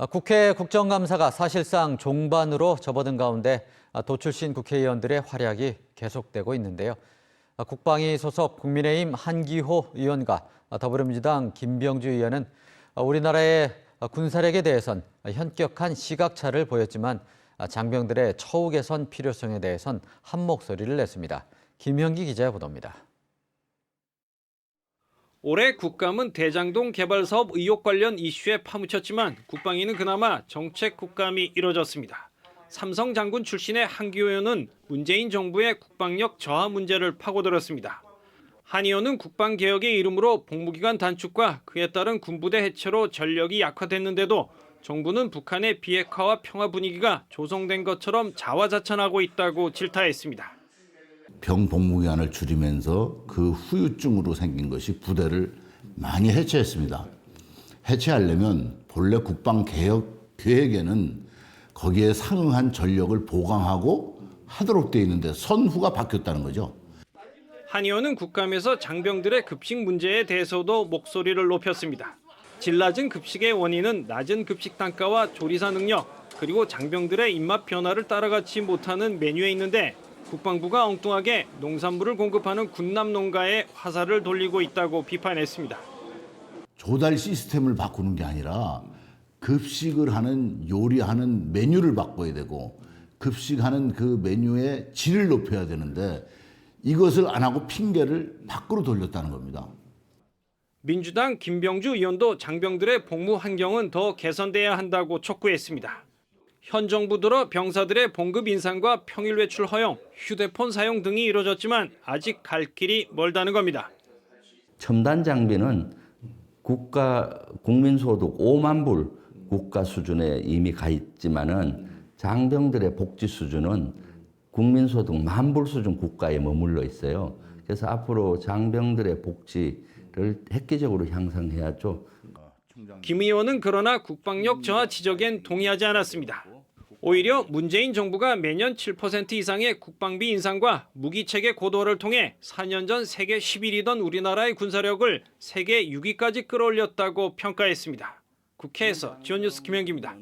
아, 국회 국정감사가 사실상 종반으로 접어든 가운데 아, 도출신 국회의원들의 활약이 계속되고 있는데요. 아, 국방위 소속 국민의힘 한기호 의원과 아, 더불어민주당 김병주 의원은 아, 우리나라의 아, 군사력에 대해선 현격한 시각차를 보였지만 아, 장병들의 처우 개선 필요성에 대해선 한 목소리를 냈습니다. 김현기 기자의 보도입니다. 올해 국감은 대장동 개발 사업 의혹 관련 이슈에 파묻혔지만 국방위는 그나마 정책 국감이 이뤄졌습니다. 삼성 장군 출신의 한기호 의원은 문재인 정부의 국방력 저하 문제를 파고들었습니다. 한 의원은 국방개혁의 이름으로 복무기간 단축과 그에 따른 군부대 해체로 전력이 약화됐는데도 정부는 북한의 비핵화와 평화 분위기가 조성된 것처럼 자화자찬하고 있다고 질타했습니다. 병 복무 기간을 줄이면서 그 후유증으로 생긴 것이 부대를 많이 해체했습니다. 해체하려면 본래 국방 개혁 계획에는 거기에 상응한 전력을 보강하고 하도록 돼 있는데 선후가 바뀌었다는 거죠. 한 의원은 국감에서 장병들의 급식 문제에 대해서도 목소리를 높였습니다. 질 낮은 급식의 원인은 낮은 급식 단가와 조리사 능력 그리고 장병들의 입맛 변화를 따라가지 못하는 메뉴에 있는데 국방부가 엉뚱하게 농산물을 공급하는 군남 농가에 화살을 돌리고 있다고 비판했습니다. 조달 시스템을 바꾸는 게 아니라 급식을 하는 요리하는 메뉴를 바꿔야 되고 급식하는 그 메뉴의 질을 높여야 되는데 이것을 안 하고 핑계를 밖으로 돌렸다는 겁니다. 민주당 김병주 의원도 장병들의 복무 환경은 더 개선돼야 한다고 촉구했습니다. 현 정부 들어 병사들의 봉급 인상과 평일 외출 허용, 휴대폰 사용 등이 이뤄졌지만 아직 갈 길이 멀다는 겁니다. 첨단 장비는 국가 국민 소득 5만 불 국가 수준에 이미 가 있지만은 장병들의 복지 수준은 국민 소득 만 불 수준 국가에 머물러 있어요. 그래서 앞으로 장병들의 복지를 획기적으로 향상해야죠. 김 의원은 그러나 국방력 저하 지적엔 동의하지 않았습니다. 오히려 문재인 정부가 매년 7% 이상의 국방비 인상과 무기 체계 고도화를 통해 4년 전 세계 10위이던 우리나라의 군사력을 세계 6위까지 끌어올렸다고 평가했습니다. 국회에서 지원뉴스 김현기입니다.